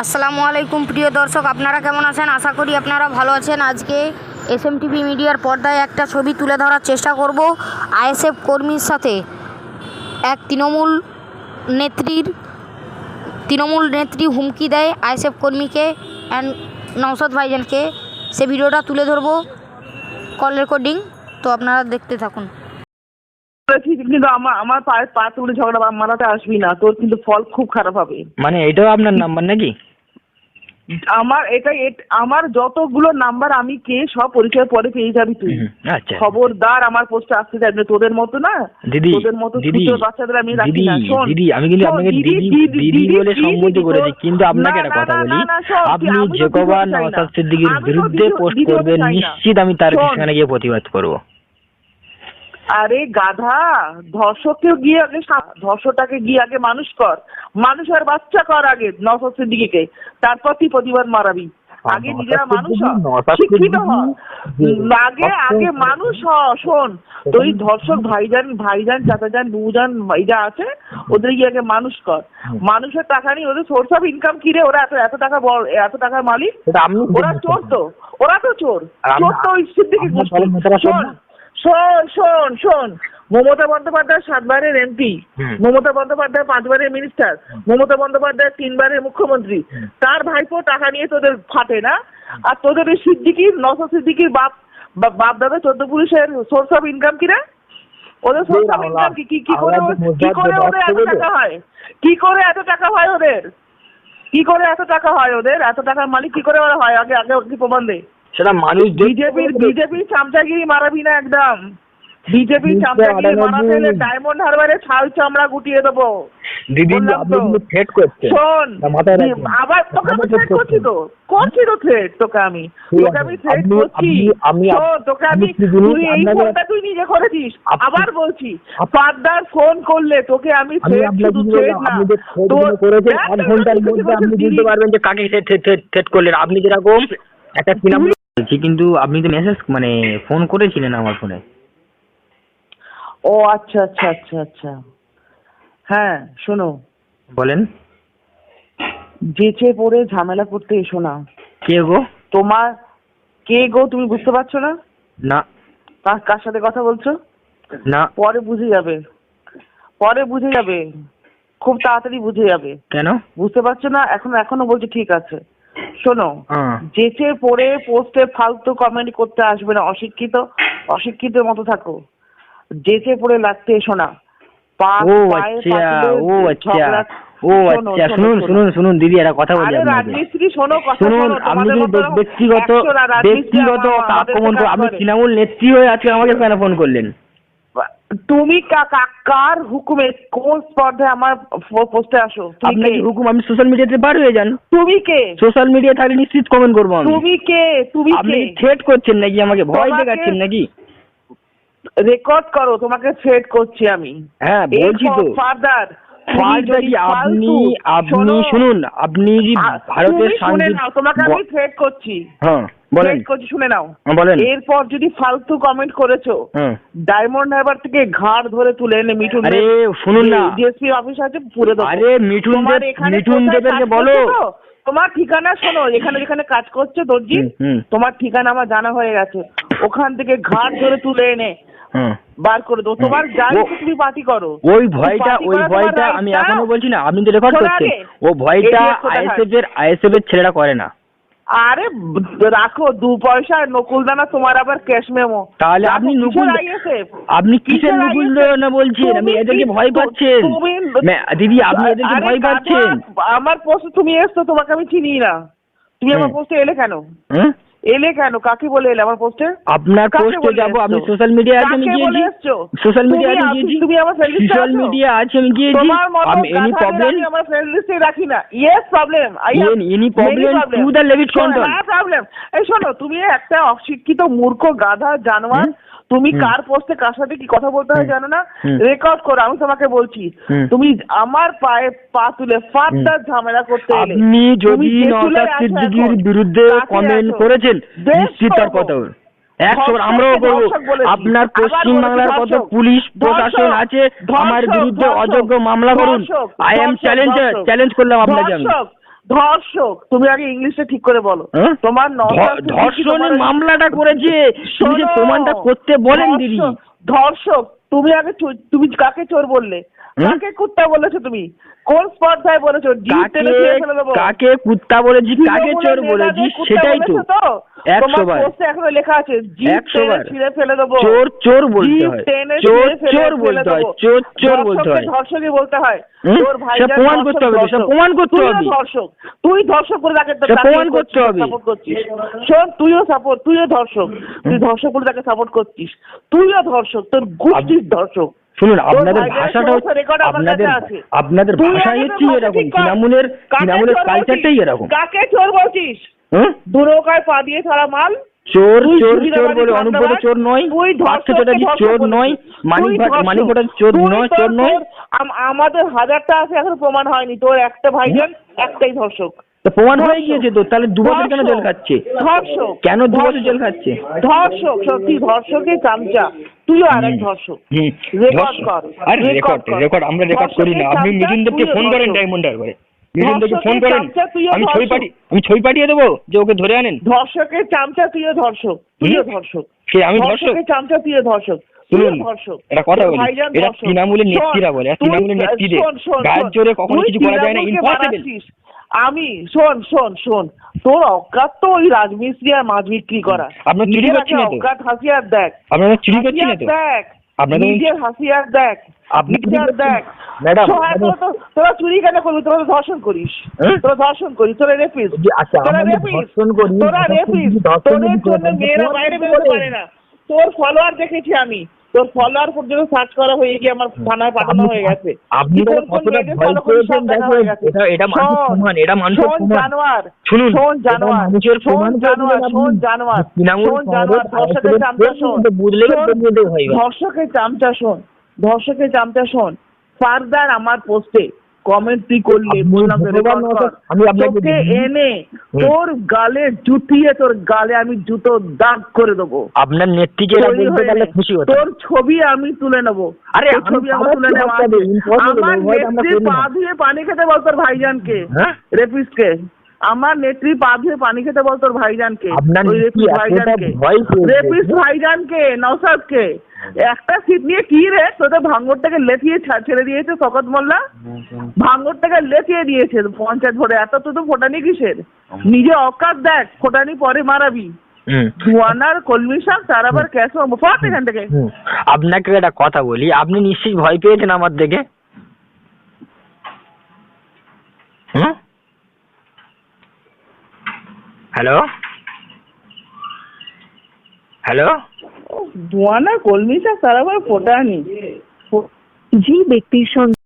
আসসালামু আলাইকুম প্রিয় দর্শক, আপনারা কেমন আছেন? আশা করি আপনারা ভালো আছেন। আজকে এস এম টিভি মিডিয়ার পর্দায় একটা ছবি তুলে ধরার চেষ্টা করব আইএসএফ কর্মীর সাথে। এক তৃণমূল নেত্রীর, তৃণমূল নেত্রী হুমকি দেয় আইএসএফ কর্মীকে অ্যান্ড নওশাদ ভাইজানকে। সে ভিডিওটা তুলে ধরবো কল রেকর্ডিং তো আপনারা দেখতে থাকুন। কিন্তু আমার আমার পায়ে পা তুলে ঝগড়া বা- আসবি না। তোর কিন্তু ফল খুব খারাপ হবে। মানে এটাও আপনার নাম্বার নাকি? আমার এটা আমার যতগুলো নাম্বার আমি কে সব পরিচয় পরে পেয়ে যাবি তুই। আচ্ছা। খবরদার আমার পোস্টে আসতে চাইবে তোদের মতো না। দিদি তোদের মতো ছোট বাচ্চাদের আমি রাখি না। শোন দিদি আমি কিন্তু আপনাকে দিদি দিদি বলে সম্বোধন করেছি কিন্তু আপনাকে একটা কথা না, বলি। না, না, আপনি চাই না। নওশাদ সিদ্দিকীর বিরুদ্ধে পোস্ট করবেন নিশ্চিত আমি তার। সেখানে গিয়ে প্রতিবাদ করব। আরে গাধা ধর্ষককে গিয়ে আগে ধর্ষকটাকে গিয়ে আগে মানুষ কর। মানুষের বাচ্চা কর আগে নওশাদ সিদ্দিকীকে। তারপর তুই প্রতিবাদ মারাবি। আগে নিজেরা মানুষ শিক্ষিত আগে আগে ধর্ষক- মানুষ হ শোন। তুই ধর্ষক ভাইজান ভাইজান চাচাজান বুজান যা আছে ওদের গিয়ে আগে মানুষ কর। মানুষের টাকা নিয়ে ওদের সোর্স অফ ইনকাম কি রে? ওরা এত এত টাকা বড় এত টাকার মালিক? ওরা চোর তো। ওরা তো চোর। চোর তো ওই সিদ্দিকি শোন? শোন শোন শোন। মমতা বন্দ্যোপাধ্যায় সাতবারের এমপি মমতা বন্দ্যোপাধ্যায় পাঁচবারের মিনিস্টার মমতা বন্দ্যোপাধ্যায় তিনবারের মুখ্যমন্ত্রী। তার ভাইপো টাকা নিয়ে তোদের ফাটে না? আর তোদের ওই সিদ্দিকির নশো সিদ্দিকির বাপ বাপ দাদা চোদ্দ পুলিশের সোর্স অফ ইনকাম কি রে ওদের সোর্স অফ ইনকাম কি? কি- করে কি করে ওদের এত টাকা হয়? কি করে এত টাকা হয় ওদের? কি করে এত টাকা হয় ওদের? এত টাকার মালিক কি করে ওরা হয়? আগে আগে কি প্রমাণ দে। সেটা মানুষ বিজেপির বিজেপির চামচাগিরি মারাবি না একদম। চামচাগিরি মারাতে হলে ডায়মন্ড হারবারে ছাল চামড়া গুটিয়ে দেবো। দিদি আপনি। থ্রেট করছেন। শোন আবার তোকে আমি থ্রেট করছি তো। করছি তো থ্রেট তোকে আমি। তোকে আমি থ্রেট করছি। আমি তোকে আমি তুই এই ফোনটা তুই নিজে করেছিস। আবার বলছি ফাদার ফোন করলে তোকে আমি থ্রেট শুধু থ্রেট না। তোর করেছেন দেখ ঘণ্টার মধ্যে আপনি বুঝতে পারবেন যে কাকে থ্রেট থ্রেট করলেন। আপনি যেরকম একটা তৃণমূল বলছি কিন্তু আপনি তো মেসেজ মানে ফোন করেছিলেন আমার ফোনে ও আচ্ছা আচ্ছা আচ্ছা আচ্ছা। হ্যাঁ শোনো। বলেন। যেচে পড়ে ঝামেলা করতে এসো না। কে গো? তোমার কে গো তুমি বুঝতে পারছ না? না। কার কার সাথে কথা বলছো? না। পরে বুঝে যাবে। পরে বুঝে যাবে। খুব তাড়াতাড়ি বুঝে যাবে। কেন? বুঝতে পারছ না? এখন এখনও বলছি ঠিক আছে। শোনো। যেচে পড়ে পোস্টে ফালতু কমেন্ট করতে আসবে না অশিক্ষিত অশিক্ষিতের মতো থাকো। যেচে পড়ে লাগতে এসো না। ও আচ্ছা ও আচ্ছা ও আচ্ছা শুনুন শুনুন শুনুন দিদি একটা কথা বলি শুনুন আপনি তোমাদের যদি ব্যক্তিগত ব্যক্তিগত আক্রমণ আপনি তৃণমূল নেত্রী হয়ে আজকে আমাকে কেন ফোন করলেন? তুমি কার হুকুমে কোন স্পর্ধায় আমার পোস্টে আসো? আপনি হুকুম আমি সোশ্যাল মিডিয়াতে বার হয়ে যান? তুমি কে? সোশ্যাল মিডিয়া থাকলে নিশ্চিত কমেন্ট করব আমি। তুমি কে? তুমি আপনি থ্রেট করছেন নাকি? আমাকে ভয় দেখাচ্ছেন নাকি? রেকর্ড করো তোমাকে থ্রেট করছি আমি। হ্যাঁ বলছি তো। ফার্দার কি আপনি আপনি শুনুন আপনি ভারতের তোমাকে আমি থ্রেট করছি। হ্যাঁ বলেন। করছি শুনে নাও। হ্যাঁ, বলেন। এরপর যদি ফালতু কমেন্ট করেছ হ্যাঁ। ডায়মন্ড হারবার থেকে ঘাড় ধরে তুলে এনে মিঠুন আরে শুনুন না। ডিএসপি অফিস আছে পুরে আরে মিঠুন তোমার দেব মিঠুন কাজ বলো। তোমার ঠিকানা শোনো এখানে যেখানে কাজ করছে দর্জি। তোমার ঠিকানা আমার জানা হয়ে গেছে। ওখান থেকে ঘাট ধরে তুলে এনে হ্যাঁ বার করে দাও। তোমার। যাই তুমি পার্টি করো। ওই ভয়টা ওই ভয়টা আমি? এখনও বলছি না আপনি তো রেকর্ড শোনো করছেন। ও ভয়টা আইএসএফ এর আইএসএফ এর ছেলেরা করে না। আরে রাখো দু পয়সা নকুল দানা তোমার আবার ক্যাশ মেমো তাহলে আপনি নকুল আপনি কিসের নকুল না বলছেন? আমি এদেরকে ভয় পাচ্ছেন। দিদি আপনি এদেরকে ভয় পাচ্ছেন। আমার পোস্টে তুমি এসছো তোমাকে আমি চিনি না। তুমি আমার। পোস্টে এলে কেন? হ্যাঁ? এলে কেন? কাকে বলে এলে আমার পোস্টে আপনার পোস্টে যাব আমি সোশ্যাল মিডিয়া আছে আমি গিয়েছি। সোশ্যাল মিডিয়া আছে গিয়েছি। তুমি আমার ফ্রেন্ড লিস্টে সোশ্যাল? মিডিয়া আছে? আমি গিয়েছি। আমি এনি প্রবলেম আমি আমার ফ্রেন্ড লিস্টে রাখি না। Yes problem I have any problem to the level control না প্রবলেম এই শোনো তুমি একটা অশিক্ষিত মূর্খ গাধা জানোয়ার? তুমি কার পোস্টে কার সাথে কি কথা বলতে হয় জানো না? রেকর্ড করো আমি তোমাকে বলছি। তুমি আমার পায়ে পা তুলে ফার্দার ঝামেলা করতে এলে আপনি যদি নওশাদ সিদ্দিকীর বিরুদ্ধে কমেন্ট করেছেন নিশ্চিত তার কথা। একশো আমরাও করব আপনার আবার পশ্চিম বাংলার কত পুলিশ প্রশাসন আছে আমার বিরুদ্ধে অযোগ্য মামলা করুন। আই এম ধর্ষক, চ্যালেঞ্জার চ্যালেঞ্জ করলাম আপনাকে আমি। ধর্ষক তুমি আগে ইংলিশে ঠিক করে বলো। হ্যাঁ? তোমার ধর্ষণের মামলাটা করেছে। তুমি যে প্রমাণটা করতে বলেন দিদি। ধর্ষক- তুমি আগে তুমি কাকে চোর বললে? কাকে কুত্তা বলেছ তুমি? কোন স্পর্ধায় বলেছ? কাকে কুত্তা বলেছি কাকে চোর বলেছি সেটাই তো? বলেছ একশো তোমার বার। পোস্টে এখনও লেখা আছে জিভ একশো টেনে বার। ছিঁড়ে ফেলে দেবো। চোর চোর বলতে হয়। চোর চোর বলতে হয়। চোর চোর বলতে হয়। ধর্ষকই বলতে হয়। তোর সে প্রমাণ করতে হবে তো, সে ধর্ষক। প্রমাণ করতে তুইও হবে। ধর্ষক। তুই ধর্ষক করে তাকে প্রমাণ করতে হবে। সাপোর্ট করছিস। শোন তুইও সাপোর্ট তুইও ধর্ষক। তুই ধর্ষক বলে তাকে সাপোর্ট করছিস তুইও ধর্ষক তোর গোষ্ঠীর ধর্ষক। শুনুন আপনাদের ভাষাটা আপনাদের আপনাদের ভাষাই হচ্ছে এরকম তৃণমূলের তৃণমূলের কালচারটাই বলছিস? এরকম। কাকে চোর বলছিস? দু নৌকায় পা দিয়ে ছাড়া মাল। চোর চোর চোর বলে অনুব্রত চোর নয় পার্থ চ্যাটার্জি চোর নয় মানিক ভাট মানিক ভট্টাচার্য চোর নয় চোর নয়। আমাদের হাজারটা আছে এখন প্রমাণ হয়নি। তোর একটা ভাইজান একটাই ধর্ষক। প্রমাণ হয়ে গিয়েছে তো তাহলে দু বছর কেন জেল খাচ্ছে? ধর্ষক। কেন দু বছর জেল খাচ্ছে? ধর্ষক সত্যি ধর্ষকের চামচা। তুইও আর এক ধর্ষক। রেকর্ড কর। আরে রেকর্ড রেকর্ড আমরা রেকর্ড করি না। আপনি চামচা, মিঠুনদেবকে তুইও ফোন করেন। ডায়মন্ড হারবারে ফোন করেন। আমি ছবি পাঠিয়ে আমি ছবি পাঠিয়ে দেবো যে ওকে ধরে আনেন। ধর্ষকের চামচা তুইও ধর্ষক। তুইও ধর্ষক। কে আমি ধর্ষক? চামচা তুইও ধর্ষক। শুনুন, ধর্ষক। কথা বলি, ভাইজান তৃণমূলের শোন, নেত্রীরা বলে, তৃণমূলের নেত্রীদের। শোন, শোন, গায়ের জোরে কখনো কিছু করা যায় না, তৃণমূলকে আমি শোন শোন শোন। তোর অজ্ঞাত তো ওই রাজমিস্ত্রি আর মাছ বিক্রি করা। আপনার চুরি তো? অজ্ঞাত হাসিয়ার দেখ। আপনারা চুরি করছি তো? দেখ। আপনাদের- নিজের হাসিয়ার দেখ। আপনি দেখ। ম্যাডাম, তোরা চুরি কেন করবি? তোরা ধর্ষণ করিস। হ্যাঁ? তোরা ধর্ষণ করিস। তোরা রেপিস আচ্ছা, তোরা রেপিস তোরা রেপিস তোদের জন্য মেয়েরা বাইরে বেরোতে পারে না। তোর ফলোয়ার দেখেছি আমি। তোর ফলোয়ার পর্যন্ত সার্চ করা হয়ে গিয়ে আমার থানায় পাঠানো হয়ে গেছে। আপনি কতটা ভয় করিস। এটা- এটা এটা জানোয়ার শুনুন, শোন জানোয়ার মানুষের জানোয়ার শোন জানোয়ার শোন জানোয়ার ধর্ষকের চামচা শোন। বুঝলে ধর্ষকের চামচা শোন ধর্ষকের চামচা শোন। ফার্দার আমার পোস্টে কমেন্ট করলে। আমি তোকে এনে তোর গালে জুতিয়ে তোর গালে আমি জুতো দাগ করে দেবো আপনার নেত্রীকে হয়ে। খুশি তোর ছবি আমি তুলে নেব আরে আমি ছবি আমার তুলে। Impossible, আমার নেত্রী পা ধুয়ে পানি খেতে বল তোর ভাইজানকে হ্যাঁ? রেপিসকে আমার নেত্রী পা ধুয়ে পানি খেতে বল তোর ভাইজানকে। ওই নেত্রী রেপিস ভাইজানকে। রেপিস ভাইজানকে নওসাদকে একটা সিট নিয়ে কি রে? তোদের ভাঙ্গরটাকে লেথিয়ে ছা- ছেড়ে দিয়েছে শকত মোল্লা? ভাঙ্গরটাকে লেথিয়ে দিয়েছে পঞ্চায়েত ভোটে। এত তো তো ফোটানি কিসের? নিজে অকাত দেখ ফোটানি পরে মারাবি। ধোয়ানার কলমি শাক তার আবার ক্যাশ এখান থেকে। আপনাকে একটা কথা বলি আপনি নিশ্চয়ই ভয় পেয়েছেন আমার দেখে। হ্যালো হ্যালো ধোয়ানা কলমি শাক সারা ফোটানি যে ব্যক্তির সঙ্গে